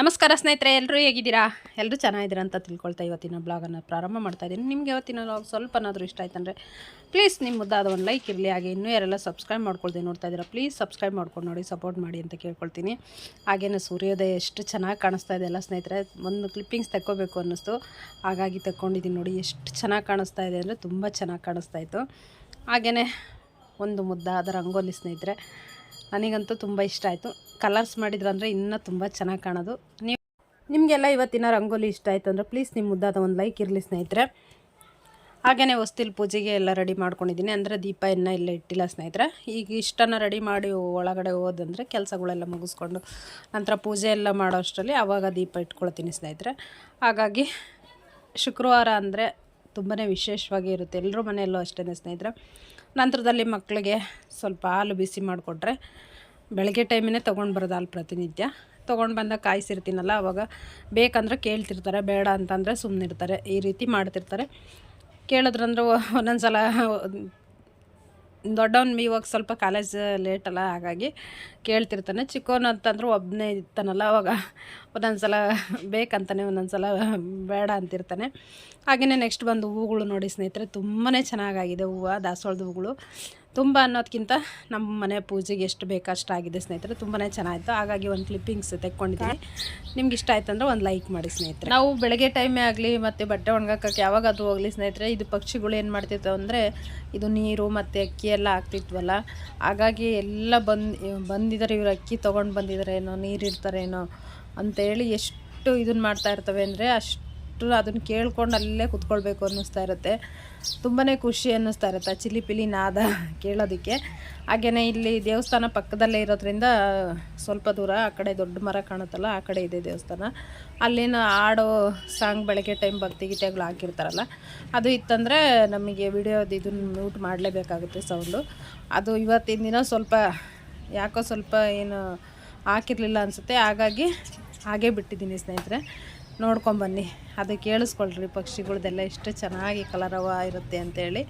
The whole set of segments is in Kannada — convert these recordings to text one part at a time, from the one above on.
ನಮಸ್ಕಾರ ಸ್ನೇಹಿತರೆ ಎಲ್ಲರೂ ಹೇಗಿದ್ದೀರಾ? ಎಲ್ಲರೂ ಚೆನ್ನಾಗಿದ್ದೀರಾ ಅಂತ ತಿಳ್ಕೊಳ್ತಾ ಇವತ್ತಿನ ಬ್ಲಾಗನ್ನು ಪ್ರಾರಂಭ ಮಾಡ್ತಾ ಇದ್ದೀನಿ. ನಿಮಗೆ ಇವತ್ತಿನ ಬ್ಲಾಗ್ ಸ್ವಲ್ಪನಾದರೂ ಇಷ್ಟ ಆಯ್ತಂದರೆ ಪ್ಲೀಸ್ ನಿಮ್ಮ ಮುದ್ದಾದ ಒಂದು ಲೈಕ್ ಇರಲಿ, ಹಾಗೆ ಇನ್ನೂ ಯಾರೆಲ್ಲ ಸಬ್ಸ್ಕ್ರೈಬ್ ಮಾಡ್ಕೊಳ್ದೆ ನೋಡ್ತಾ ಇದ್ದೀರಾ ಪ್ಲೀಸ್ ಸಬ್ಸ್ಕ್ರೈಬ್ ಮಾಡ್ಕೊಂಡು ನೋಡಿ ಸಪೋರ್ಟ್ ಮಾಡಿ ಅಂತ ಕೇಳ್ಕೊಳ್ತೀನಿ. ಹಾಗೇನೆ ಸೂರ್ಯೋದಯ ಎಷ್ಟು ಚೆನ್ನಾಗಿ ಕಾಣಿಸ್ತಾ ಇದೆ ಎಲ್ಲ ಸ್ನೇಹಿತರೆ, ಒಂದು ಕ್ಲಿಪ್ಪಿಂಗ್ಸ್ ತಗೋಬೇಕು ಅನ್ನಿಸ್ತು. ಹಾಗಾಗಿ ತಕ್ಕೊಂಡಿದ್ದೀನಿ ನೋಡಿ, ಎಷ್ಟು ಚೆನ್ನಾಗಿ ಕಾಣಿಸ್ತಾ ಇದೆ ಅಂದರೆ ತುಂಬ ಚೆನ್ನಾಗಿ ಕಾಣಿಸ್ತಾ ಇತ್ತು. ಹಾಗೆಯೇ ಒಂದು ಮುದ್ದಾದ ರಂಗೋಲಿ ಸ್ನೇಹಿತರೆ ನನಗಂತೂ ತುಂಬ ಇಷ್ಟ ಆಯಿತು. ಕಲರ್ಸ್ ಮಾಡಿದ್ರಂದರೆ ಇನ್ನೂ ತುಂಬ ಚೆನ್ನಾಗಿ ಕಾಣೋದು. ನೀವು ನಿಮಗೆಲ್ಲ ಇವತ್ತಿನ ರಂಗೋಲಿ ಇಷ್ಟ ಆಯಿತು ಅಂದರೆ ಪ್ಲೀಸ್ ನಿಮ್ಮ ಮುದ್ದಾದ ಒಂದು ಲೈಕ್ ಇರಲಿ ಸ್ನೇಹಿತರೆ. ಹಾಗೆಯೇ ಹೊಸ್ತಿಲ್ ಪೂಜೆಗೆ ಎಲ್ಲ ರೆಡಿ ಮಾಡ್ಕೊಂಡಿದ್ದೀನಿ. ಅಂದರೆ ದೀಪ ಇನ್ನೂ ಇಲ್ಲ ಇಟ್ಟಿಲ್ಲ ಸ್ನೇಹಿತರೆ. ಈಗ ಇಷ್ಟನ್ನು ರೆಡಿ ಮಾಡಿ ಒಳಗಡೆ ಹೋದಂದರೆ ಕೆಲಸಗಳೆಲ್ಲ ಮುಗಿಸ್ಕೊಂಡು ನಂತರ ಪೂಜೆ ಎಲ್ಲ ಮಾಡೋ ಅಷ್ಟರಲ್ಲಿ ಆವಾಗ ದೀಪ ಇಟ್ಕೊಳ್ತೀನಿ ಸ್ನೇಹಿತರೆ. ಹಾಗಾಗಿ ಶುಕ್ರವಾರ ಅಂದರೆ ತುಂಬಾ ವಿಶೇಷವಾಗಿ ಇರುತ್ತೆ. ಎಲ್ಲರೂ ಮನೆಯಲ್ಲೂ ಅಷ್ಟೇ ಸ್ನೇಹಿತರೆ. ನಂತರದಲ್ಲಿ ಮಕ್ಕಳಿಗೆ ಸ್ವಲ್ಪ ಹಾಲು ಬಿಸಿ ಮಾಡಿಕೊಟ್ರೆ ಬೆಳಗ್ಗೆ ಟೈಮಿನೇ ತೊಗೊಂಡು ಬರೋದು ಹಾಲು ಪ್ರತಿನಿತ್ಯ. ತೊಗೊಂಡು ಬಂದಾಗ ಕಾಯಿಸಿರ್ತೀನಲ್ಲ, ಅವಾಗ ಬೇಕಂದ್ರೆ ಕೇಳ್ತಿರ್ತಾರೆ, ಬೇಡ ಅಂತಂದರೆ ಸುಮ್ಮನಿರ್ತಾರೆ ಈ ರೀತಿ ಮಾಡ್ತಿರ್ತಾರೆ. ಕೇಳಿದ್ರಂದ್ರೆ ಒಂದೊಂದು ಸಲ ದೊಡ್ಡವನ್ ಇವಾಗ ಸ್ವಲ್ಪ ಕಾಲೇಜ್ ಲೇಟ್ ಅಲ್ಲ, ಹಾಗಾಗಿ ಕೇಳ್ತಿರ್ತಾನೆ. ಚಿಕ್ಕವನು ಅಂತಂದ್ರೆ ಒಬ್ಬನೇ ಇರ್ತಾನಲ್ಲ, ಅವಾಗ ಒಂದೊಂದು ಸಲ ಬೇಕಂತಾನೆ ಒಂದೊಂದು ಸಲ ಬೇಡ ಅಂತಿರ್ತಾನೆ. ಹಾಗೆಯೇ ನೆಕ್ಸ್ಟ್ ಬಂದು ಹೂಗಳು ನೋಡಿ ಸ್ನೇಹಿತರೆ ತುಂಬಾ ಚೆನ್ನಾಗಾಗಿದೆ ಹೂವು, ದಾಸವಾಳದ ಹೂಗಳು ತುಂಬ ಅನ್ನೋದಕ್ಕಿಂತ ನಮ್ಮ ಮನೆ ಪೂಜೆಗೆ ಎಷ್ಟು ಬೇಕಷ್ಟು ಆಗಿದೆ ಸ್ನೇಹಿತರೆ. ತುಂಬಾ ಚೆನ್ನಾಗಿತ್ತು. ಹಾಗಾಗಿ ಒಂದು ಕ್ಲಿಪ್ಪಿಂಗ್ಸ್ ತೆಕ್ಕೊಂಡಿದ್ದೀನಿ ನಿಮ್ಗೆ ಇಷ್ಟ ಆಯ್ತು ಅಂದರೆ ಒಂದು ಲೈಕ್ ಮಾಡಿ ಸ್ನೇಹಿತರೆ. ನಾವು ಬೆಳಗ್ಗೆ ಟೈಮೇ ಆಗಲಿ ಮತ್ತು ಬಟ್ಟೆ ಒಣಗಾಕಕ್ಕೆ ಅದು ಹೋಗಲಿ ಸ್ನೇಹಿತರೆ. ಇದು ಪಕ್ಷಿಗಳು ಏನು ಮಾಡ್ತಿತ್ತು ಅಂದರೆ ಇದು ನೀರು ಮತ್ತು ಅಕ್ಕಿ ಎಲ್ಲ ಹಾಕ್ತಿದ್ವಲ್ಲ. ಹಾಗಾಗಿ ಎಲ್ಲ ಬಂದು ಬಂದಿದ್ದಾರೆ ಇವರು ಅಕ್ಕಿ ತೊಗೊಂಡು ಬಂದಿದ್ದಾರೇನೋ ನೀರು ಇರ್ತಾರೇನೋ ಅಂತೇಳಿ ಎಷ್ಟು ಇದನ್ನ ಮಾಡ್ತಾ ಇರ್ತವೆ ಅಂದರೆ ಅಷ್ಟು ಅದನ್ನು ಕೇಳ್ಕೊಂಡು ಅಲ್ಲೇ ಕುತ್ಕೊಳ್ಬೇಕು ಅನ್ನಿಸ್ತಾ ಇರುತ್ತೆ. ತುಂಬಾ ಖುಷಿ ಅನ್ನಿಸ್ತಾ ಇರುತ್ತೆ. ಚಿಲಿ ಪಿಲಿ ನಾದ ಕೇಳೋದಕ್ಕೆ. ಹಾಗೆಯೇ ಇಲ್ಲಿ ದೇವಸ್ಥಾನ ಪಕ್ಕದಲ್ಲೇ ಇರೋದ್ರಿಂದ ಸ್ವಲ್ಪ ದೂರ, ಆ ಕಡೆ ದೊಡ್ಡ ಮರ ಕಾಣುತ್ತಲ್ಲ, ಆ ಕಡೆ ಇದೆ ದೇವಸ್ಥಾನ. ಅಲ್ಲಿನ ಹಾಡೋ ಸಾಂಗ್ ಬೆಳಗ್ಗೆ ಟೈಮ್ ಭಕ್ತಿ ಗೀತೆಗಳು ಹಾಕಿರ್ತಾರಲ್ಲ, ಅದು ಇತ್ತಂದರೆ ನಮಗೆ ವಿಡಿಯೋದು ಇದು ಮ್ಯೂಟ್ ಮಾಡಲೇಬೇಕಾಗುತ್ತೆ ಸೌಂಡು ಅದು ಇವತ್ತಿನ ದಿನ ಸ್ವಲ್ಪ ಯಾಕೋ ಸ್ವಲ್ಪ ಏನು ಹಾಕಿರಲಿಲ್ಲ ಅನಿಸುತ್ತೆ, ಹಾಗಾಗಿ ಹಾಗೇ ಬಿಟ್ಟಿದ್ದೀನಿ ಸ್ನೇಹಿತರೆ. ನೋಡ್ಕೊಂಬನ್ನಿ ಅದು ಕೇಳಿಸ್ಕೊಳ್ರಿ ಪಕ್ಷಿಗಳ್ದೆಲ್ಲ ಎಷ್ಟು ಚೆನ್ನಾಗಿ ಕಲರವ ಇರುತ್ತೆ ಅಂತೇಳಿ.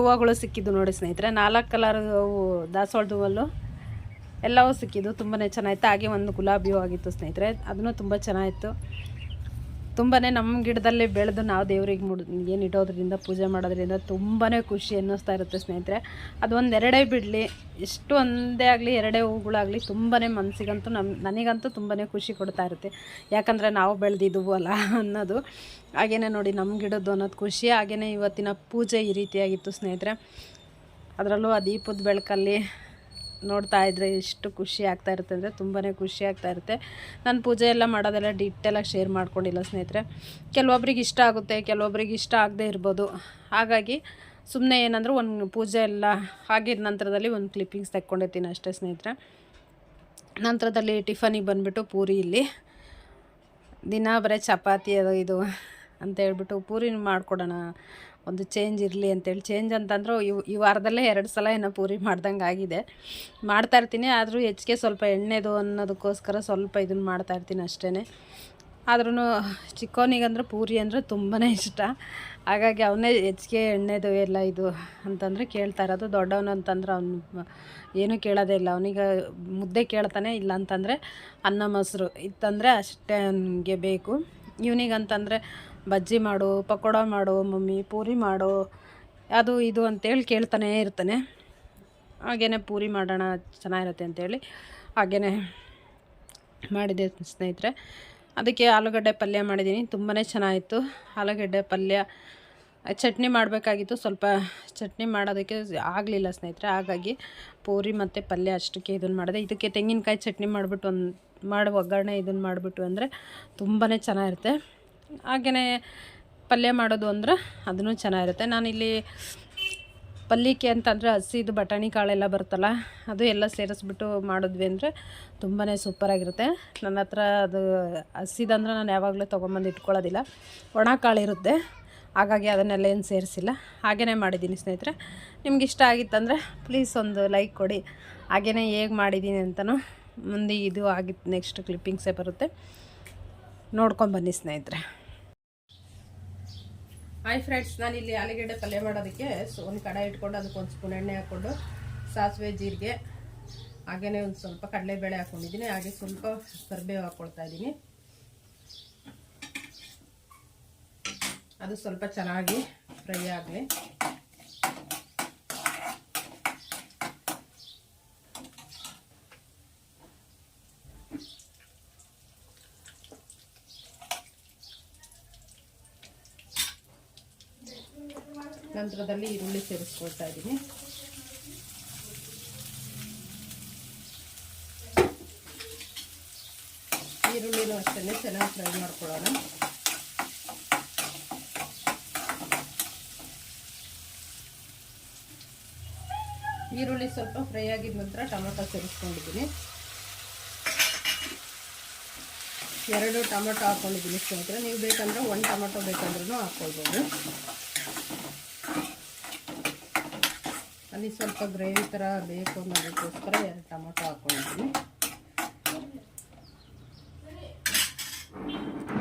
ಹೂವುಗಳು ಸಿಕ್ಕಿದ್ದು ನೋಡಿ ಸ್ನೇಹಿತರೆ. ನಾಲ್ಕು ಕಲರ್ ಹೂವು ದಾಸವಾಳದ ಹೂವಲ್ಲು ಎಲ್ಲವೂ ಸಿಕ್ಕಿದ್ದು ತುಂಬಾ ಚೆನ್ನಾಗಿತ್ತು. ಹಾಗೆ ಒಂದು ಗುಲಾಬಿ ಹೂ ಆಗಿತ್ತು ಸ್ನೇಹಿತರೆ. ಅದನ್ನು ತುಂಬ ಚೆನ್ನಾಗಿತ್ತು. ತುಂಬಾ ನಮ್ಮ ಗಿಡದಲ್ಲಿ ಬೆಳೆದು ನಾವು ದೇವ್ರಿಗೆ ಮುಡ್, ಏನು ಇಡೋದ್ರಿಂದ, ಪೂಜೆ ಮಾಡೋದ್ರಿಂದ ತುಂಬಾ ಖುಷಿ ಅನ್ನಿಸ್ತಾ ಇರುತ್ತೆ ಸ್ನೇಹಿತರೆ. ಅದು ಒಂದೆರಡೇ ಬಿಡಲಿ, ಎಷ್ಟು ಒಂದೇ ಆಗಲಿ, ಎರಡೇ ಹೂಗಳಾಗಲಿ ತುಂಬಾ ಮನಸ್ಸಿಗಂತೂ ನಮ್ಮ ನನಗಂತೂ ತುಂಬಾ ಖುಷಿ ಕೊಡ್ತಾ ಇರುತ್ತೆ. ಯಾಕಂದರೆ ನಾವು ಬೆಳೆದಿದ್ದುವು ಅಲ್ಲ ಅನ್ನೋದು. ಹಾಗೇ ನೋಡಿ ನಮ್ಮ ಗಿಡದ್ದು ಅನ್ನೋದು ಖುಷಿ. ಹಾಗೇ ಇವತ್ತಿನ ಪೂಜೆ ಈ ರೀತಿಯಾಗಿತ್ತು ಸ್ನೇಹಿತರೆ. ಅದರಲ್ಲೂ ಆ ದೀಪದ ಬೆಳಕಲ್ಲಿ ನೋಡ್ತಾ ಇದ್ರೆ ಎಷ್ಟು ಖುಷಿ ಆಗ್ತಾ ಇರುತ್ತೆ ಅಂದರೆ ತುಂಬಾ ಖುಷಿ ಆಗ್ತಾ ಇರುತ್ತೆ. ನಾನು ಪೂಜೆ ಎಲ್ಲ ಮಾಡೋದೆಲ್ಲ ಡಿಟೇಲಾಗಿ ಶೇರ್ ಮಾಡ್ಕೊಂಡಿಲ್ಲ ಸ್ನೇಹಿತರೆ. ಕೆಲವೊಬ್ರಿಗೆ ಇಷ್ಟ ಆಗುತ್ತೆ, ಕೆಲವೊಬ್ರಿಗೆ ಇಷ್ಟ ಆಗದೆ ಇರ್ಬೋದು. ಹಾಗಾಗಿ ಸುಮ್ಮನೆ ಏನಂದ್ರೆ ಒಂದು ಪೂಜೆ ಎಲ್ಲ ಆಗಿದ ನಂತರದಲ್ಲಿ ಒಂದು ಕ್ಲಿಪ್ಪಿಂಗ್ಸ್ ತೆಕ್ಕೊಂಡಿರ್ತೀನಿ ಅಷ್ಟೇ ಸ್ನೇಹಿತರೆ. ನಂತರದಲ್ಲಿ ಟಿಫನಿಗೆ ಬಂದುಬಿಟ್ಟು ಪೂರಿ ಇಲ್ಲಿ. ದಿನ ಬರೀ ಚಪಾತಿ ಅದು ಇದು ಅಂತ ಹೇಳ್ಬಿಟ್ಟು ಪೂರಿ ಮಾಡಿಕೊಡೋಣ ಒಂದು ಚೇಂಜ್ ಇರಲಿ ಅಂತೇಳಿ. ಚೇಂಜ್ ಅಂತಂದ್ರೆ ಈ ವಾರದಲ್ಲೇ ಎರಡು ಸಲ ಏನೋ ಪೂರಿ ಮಾಡ್ದಂಗೆ ಆಗಿದೆ. ಮಾಡ್ತಾ ಇರ್ತೀನಿ, ಆದರೂ ಹೆಚ್ಚಿಗೆ ಸ್ವಲ್ಪ ಎಣ್ಣೆದು ಅನ್ನೋದಕ್ಕೋಸ್ಕರ ಸ್ವಲ್ಪ ಇದನ್ನು ಮಾಡ್ತಾ ಇರ್ತೀನಿ ಅಷ್ಟೇ ಆದ್ರೂ ಚಿಕ್ಕವನಿಗಂದ್ರೆ ಪೂರಿ ಅಂದರೆ ತುಂಬಾ ಇಷ್ಟ. ಹಾಗಾಗಿ ಅವನೇ ಹೆಚ್ಚಿಗೆ ಎಣ್ಣೆದು ಎಲ್ಲ ಇದು ಅಂತಂದರೆ ಕೇಳ್ತಾ ಇರೋದು. ದೊಡ್ಡವನು ಅಂತಂದ್ರೆ ಅವನು ಏನೂ ಕೇಳೋದೇ ಇಲ್ಲ. ಅವನಿಗೆ ಮುದ್ದೆ ಕೇಳ್ತಾನೆ, ಇಲ್ಲ ಅಂತಂದರೆ ಅನ್ನ ಮೊಸರು. ಇತ್ತಂದರೆ ಅಷ್ಟೇ ಅವನಿಗೆ ಬೇಕು. ಇವನಿಗಂತಂದರೆ ಬಜ್ಜಿ ಮಾಡು, ಪಕೋಡ ಮಾಡು, ಮಮ್ಮಿ ಪೂರಿ ಮಾಡು, ಅದು ಇದು ಅಂತೇಳಿ ಕೇಳ್ತಾನೆ ಇರ್ತಾನೆ. ಹಾಗೇ ಪೂರಿ ಮಾಡೋಣ ಚೆನ್ನಾಗಿರುತ್ತೆ ಅಂತೇಳಿ ಹಾಗೇ ಮಾಡಿದೆ ಸ್ನೇಹಿತರೆ. ಅದಕ್ಕೆ ಆಲೂಗಡ್ಡೆ ಪಲ್ಯ ಮಾಡಿದ್ದೀನಿ ತುಂಬಾ ಚೆನ್ನಾಗಿತ್ತು. ಆಲೂಗಡ್ಡೆ ಪಲ್ಯ, ಚಟ್ನಿ ಮಾಡಬೇಕಾಗಿತ್ತು, ಸ್ವಲ್ಪ ಚಟ್ನಿ ಮಾಡೋದಕ್ಕೆ ಆಗಲಿಲ್ಲ ಸ್ನೇಹಿತರೆ, ಹಾಗಾಗಿ ಪೂರಿ ಮತ್ತು ಪಲ್ಯ ಅಷ್ಟಕ್ಕೆ ಇದನ್ನು ಮಾಡಿದೆ. ಇದಕ್ಕೆ ತೆಂಗಿನಕಾಯಿ ಚಟ್ನಿ ಮಾಡಿಬಿಟ್ಟು ಒಂದು ಮಾಡಿ ಒಗ್ಗರಣೆ ಇದನ್ನು ಮಾಡಿಬಿಟ್ಟು ಅಂದರೆ ತುಂಬಾ ಚೆನ್ನಾಗಿರುತ್ತೆ. ಹಾಗೆಯೇ ಪಲ್ಯ ಮಾಡೋದು ಅಂದ್ರೆ ಅದನ್ನು ಚೆನ್ನಾಗಿರುತ್ತೆ. ನಾನಿಲ್ಲಿ ಪಲ್ಲಿಕೆ ಅಂತಂದರೆ ಹಸಿದು ಬಟಾಣಿ ಕಾಳೆಲ್ಲ ಬರುತ್ತಲ್ಲ, ಅದು ಎಲ್ಲ ಸೇರಿಸ್ಬಿಟ್ಟು ಮಾಡಿದ್ವಿ ಅಂದರೆ ತುಂಬಾ ಸೂಪರಾಗಿರುತ್ತೆ ನನ್ನ ಹತ್ರ ಅದು ಹಸಿದಂದ್ರೆ ನಾನು ಯಾವಾಗಲೂ ತೊಗೊಂಬಂದು ಇಟ್ಕೊಳ್ಳೋದಿಲ್ಲ. ಒಣ ಕಾಳು ಇರುತ್ತೆ, ಹಾಗಾಗಿ ಅದನ್ನೆಲ್ಲ ಏನು ಸೇರಿಸಿಲ್ಲ. ಹಾಗೆಯೇ ಮಾಡಿದ್ದೀನಿ ಸ್ನೇಹಿತರೆ. ನಿಮ್ಗೆ ಇಷ್ಟ ಆಗಿತ್ತಂದರೆ ಪ್ಲೀಸ್ ಒಂದು ಲೈಕ್ ಕೊಡಿ. ಹಾಗೆಯೇ ಹೇಗೆ ಮಾಡಿದ್ದೀನಿ ಅಂತಲೂ ಮುಂದೆ ಇದು ಆಗಿತ್ತು ನೆಕ್ಸ್ಟ್ ಕ್ಲಿಪ್ಪಿಂಗ್ಸೇ ಬರುತ್ತೆ. ನೋಡ್ಕೊಂಡು ಬನ್ನಿ ಸ್ನೇಹಿತರೆ. ಹಾಯ್ ಫ್ರೆಂಡ್ಸ್ ನಾನು ಇಲ್ಲಿ ಆಲೂಗೆಡ್ಡೆ ಪಲ್ಯ ಮಾಡೋದಕ್ಕೆ ಸೊ ಒಂದು ಕಡಾಯಿ ಇಟ್ಕೊಂಡು ಅದಕ್ಕೆ ಒಂದು ಸ್ಪೂನ್ ಎಣ್ಣೆ ಹಾಕ್ಕೊಂಡು ಸಾಸಿವೆ ಜೀರಿಗೆ ಹಾಗೆಯೇ ಒಂದು ಸ್ವಲ್ಪ ಕಡಲೆಬೇಳೆ ಹಾಕ್ಕೊಂಡಿದ್ದೀನಿ ಹಾಗೆ ಸ್ವಲ್ಪ ಕರಿಬೇವು ಹಾಕ್ಕೊಳ್ತಾ ಇದ್ದೀನಿ. ಅದು ಸ್ವಲ್ಪ ಚೆನ್ನಾಗಿ ಫ್ರೈ ಆಗಲಿ. ನಂತರದಲ್ಲಿ ಈರುಳ್ಳಿ ಸೇರಿಸ್ಕೊಳ್ತಾ ಇದ್ದೀನಿ. ಈರುಳ್ಳಿನೂ ಅಷ್ಟೇ ಚೆನ್ನಾಗಿ ಫ್ರೈ ಮಾಡ್ಕೊಳ್ಳೋಣ. ಈರುಳ್ಳಿ ಸ್ವಲ್ಪ ಫ್ರೈ ಆಗಿದ ನಂತರ ಟೊಮೊಟೊ ಸೇರಿಸ್ಕೊಂಡಿದ್ದೀನಿ. ಎರಡು ಟೊಮೊಟೊ ಹಾಕ್ಕೊಂಡಿದ್ದೀನಿ ಸ್ನೇಹಿತರೆ. ನೀವು ಬೇಕಂದ್ರೆ ಒಂದು ಟೊಮೊಟೊ ಬೇಕಂದ್ರೂ ಹಾಕ್ಕೊಳ್ಬೋದು. ಅಲ್ಲಿ ಸ್ವಲ್ಪ ಗ್ರೇವಿ ಥರ ಬೇಕು ಅನ್ನೋದಕ್ಕೋಸ್ಕರ ಎರಡು ಟೊಮೊಟೊ ಹಾಕ್ಕೊಂಡಿದ್ದೀನಿ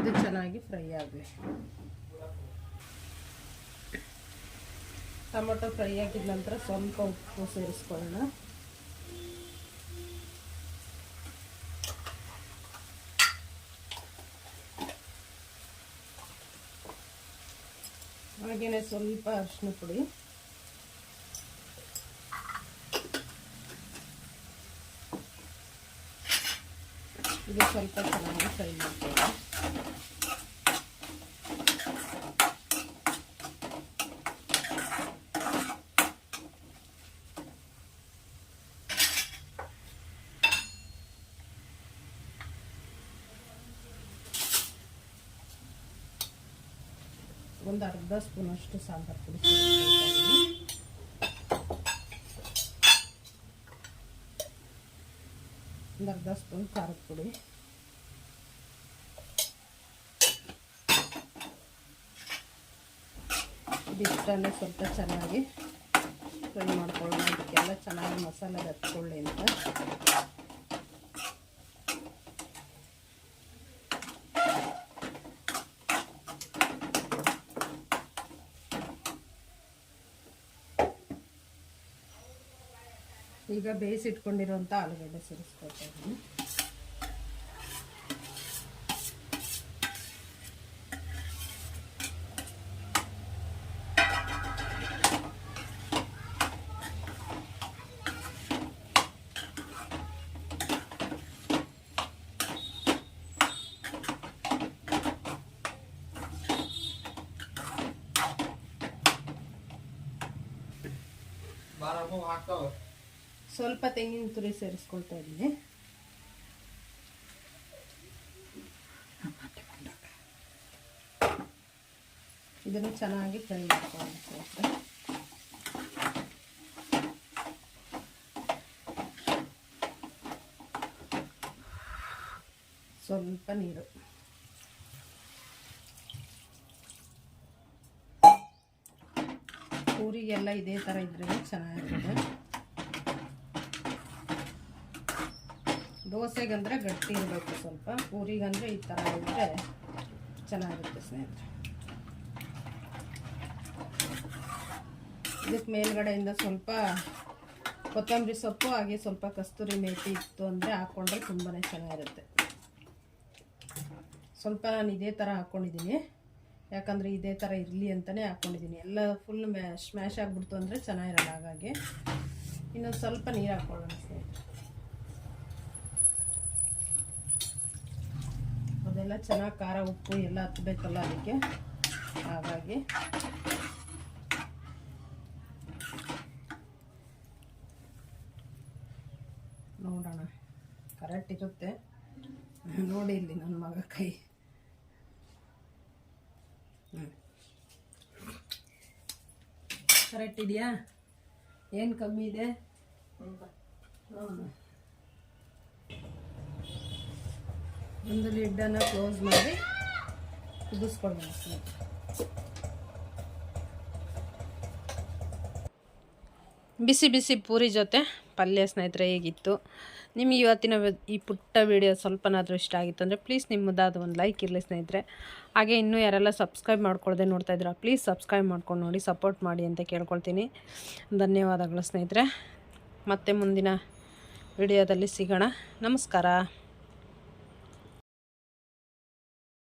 ಇದು ಚೆನ್ನಾಗಿ ಫ್ರೈ ಆಗಲಿ ಟೊಮೊಟೊ ಫ್ರೈ ಆಗಿದ ನಂತರ ಸ್ವಲ್ಪ ಉಪ್ಪು ಸೇರಿಸ್ಕೊಳ್ಳೋಣ. ಹಾಗೆಯೇ ಸ್ವಲ್ಪ ಅರಿಶಿನ ಪುಡಿ. ಇದು ಸ್ವಲ್ಪ ಚೆನ್ನಾಗಿ ಫ್ರೈ ಮಾಡ್ತೇವೆ ಒಂದು ಅರ್ಧ ಸ್ಪೂನಷ್ಟು ಸಾಂಬಾರು ಪುಡಿ ಒಂದು ಅರ್ಧ ಸ್ಪೂನ್ ಖಾರದ ಪುಡಿ ಇದಿಷ್ಟನ್ನು ಸ್ವಲ್ಪ ಚೆನ್ನಾಗಿ ಫ್ರೈ ಮಾಡ್ಕೊಳ್ಳೋಣ ಅದಕ್ಕೆಲ್ಲ ಚೆನ್ನಾಗಿ ಮಸಾಲೆ ಹಚ್ಕೊಳ್ಳಿ ಅಂತ ಈಗ ಬೇಯಿಸಿಟ್ಕೊಂಡಿರುವಂಥ ಆಲೂಗಡ್ಡೆ ಸೇರಿಸ್ಕೊಳ್ತಾ ಇದ್ದೀನಿ ಸ್ವಲ್ಪ ತೆಂಗಿನ ತುರಿ ಸೇರಿಸ್ಕೊಳ್ತಾ ಇದ್ದೀನಿ. ಇದನ್ನು ಚೆನ್ನಾಗಿ ಫ್ರೈ ಮಾಡ್ಕೊಳ್ಳೋಣ ಸ್ವಲ್ಪ ನೀರು. ಪೂರಿಗೆಲ್ಲ ಇದೇ ಥರ ಇದ್ರೆ ಚೆನ್ನಾಗಿರುತ್ತೆ. ದೋಸೆಗಂದ್ರೆ ಗಟ್ಟಿ ಇರಬೇಕು ಸ್ವಲ್ಪ. ಪೂರಿಗಂದ್ರೆ ಈ ಥರ ಇದ್ದರೆ ಚೆನ್ನಾಗಿರುತ್ತೆ ಸ್ನೇಹಿತರೆ. ಇದಕ್ಕೆ ಮೇಲ್ಗಡೆಯಿಂದ ಸ್ವಲ್ಪ ಕೊತ್ತಂಬರಿ ಸೊಪ್ಪು, ಹಾಗೆ ಸ್ವಲ್ಪ ಕಸ್ತೂರಿ ಮೇಥಿ ಇತ್ತು ಅಂದರೆ ಹಾಕ್ಕೊಂಡ್ರೆ ತುಂಬಾ ಚೆನ್ನಾಗಿರುತ್ತೆ. ಸ್ವಲ್ಪ ನಾನು ಇದೇ ಥರ ಹಾಕ್ಕೊಂಡಿದ್ದೀನಿ ಯಾಕಂದರೆ ಇದೇ ಥರ ಇರಲಿ ಅಂತಲೇ ಹಾಕ್ಕೊಂಡಿದ್ದೀನಿ ಎಲ್ಲ ಫುಲ್ ಮ್ಯಾ ಸ್ಮ್ಯಾಶ್ ಆಗಿಬಿಡ್ತು ಅಂದರೆ ಚೆನ್ನಾಗಿರಲ್ಲ ಹಾಗಾಗಿ. ಇನ್ನೊಂದು ಸ್ವಲ್ಪ ನೀರು ಹಾಕ್ಕೊಳ್ಳೋಣ ಸ್ನೇಹಿತರೆ. ಅದೆಲ್ಲ ಚೆನ್ನಾಗಿ ಖಾರ, ಉಪ್ಪು ಎಲ್ಲ ಹತ್ತಬೇಕಲ್ಲ ಅದಕ್ಕೆ. ಹಾಗಾಗಿ ನೋಡೋಣ. ಕರೆಕ್ಟ್ ಇರುತ್ತೆ. ನೋಡಿ ಇಲ್ಲಿ ನನ್ನ ಮಗ ಕೈ. ಕರೆಕ್ಟ್ ಇದೆಯಾ? ಏನು ಕಮ್ಮಿ ಇದೆ? ಒಂದು ಲಿಡ್ಡನ್ನು ಕ್ಲೋಸ್ ಮಾಡಿ ಕುದಿಸ್ಕೊಳ್ಬೇಕು ಬಿಸಿ ಬಿಸಿ ಪೂರಿ ಜೊತೆ ಪಲ್ಯ ಸ್ನೇಹಿತರೆ ಹೇಗಿತ್ತು? ನಿಮಗೆ ಇವತ್ತಿನ ಈ ಪುಟ್ಟ ವಿಡಿಯೋ ಸ್ವಲ್ಪನಾದರೂ ಇಷ್ಟ ಆಗಿತ್ತು ಅಂದರೆ ಪ್ಲೀಸ್ ನಿಮ್ಮದಾದ ಒಂದು ಲೈಕ್ ಇರಲಿ ಸ್ನೇಹಿತರೆ. ಹಾಗೆ ಇನ್ನೂ ಯಾರೆಲ್ಲ ಸಬ್ಸ್ಕ್ರೈಬ್ ಮಾಡ್ಕೊಳ್ಳದೆ ನೋಡ್ತಾ ಇದ್ದೀರಾ ಪ್ಲೀಸ್ ಸಬ್ಸ್ಕ್ರೈಬ್ ಮಾಡ್ಕೊಂಡು ನೋಡಿ ಸಪೋರ್ಟ್ ಮಾಡಿ ಅಂತ ಕೇಳ್ಕೊಳ್ತೀನಿ. ಧನ್ಯವಾದಗಳು ಸ್ನೇಹಿತರೆ. ಮತ್ತೆ ಮುಂದಿನ ವಿಡಿಯೋದಲ್ಲಿ ಸಿಗೋಣ. ನಮಸ್ಕಾರ.